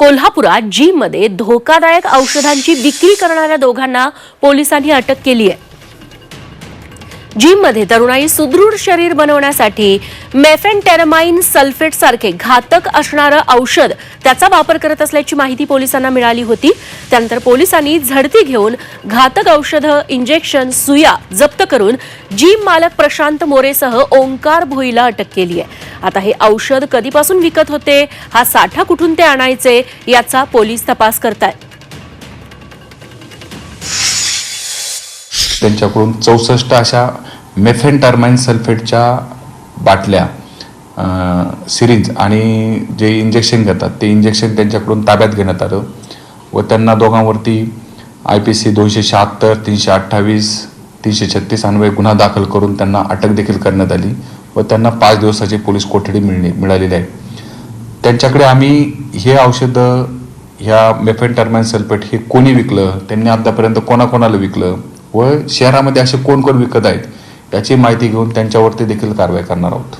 कोल्हापुरात जिममध्ये धोकादायक औषधांची विक्री करणाऱ्या दोघांना पोलिसांनी अटक केली आहे जिममध्ये तरुणाई सुदृढ शरीर बनवण्यासाठी मेफेनटेरमाइन सल्फेट सारखे घातक असणारं औषध त्याचा वापर करत असल्याची माहिती पोलिसांना मिळाली होती. त्यानंतर पोलिसांनी झडती घेऊन घातक औषधं इंजेक्शन सुया जप्त करून जिम मालक प्रशांत मोरेसह ओंकार भोईला अटक केली आहे आता हे औषध कधीपासून विकत होते? हा साठा कुठून ते आणायचे? याचा पोलीस तपास करतायत. त्यांच्याकडून चौसष्ट अशा मेफेन सल्फेटच्या बाटल्या सिरिंज आणि जे इंजेक्शन घेतात ते इंजेक्शन त्यांच्याकडून ताब्यात घेण्यात आलं व त्यांना दोघांवरती आय पी सी दोनशे शहात्तर तीनशे अठ्ठावीस तीनशे छत्तीस अन्वये गुन्हा दाखल करून त्यांना अटक देखील करण्यात आली. व त्यांना पाच दिवसाची पोलीस कोठडी मिळणे मिळालेली आहे. त्यांच्याकडे आम्ही हे औषधं ह्या मेफेनटर्माइन सल्फेट हे कोणी विकलं त्यांनी आतापर्यंत कोणाकोणाला विकलं व शहरामध्ये असे कोण कोण विकत आहेत याची माहिती घेऊन त्यांच्यावरती देखील कारवाई करणार आहोत.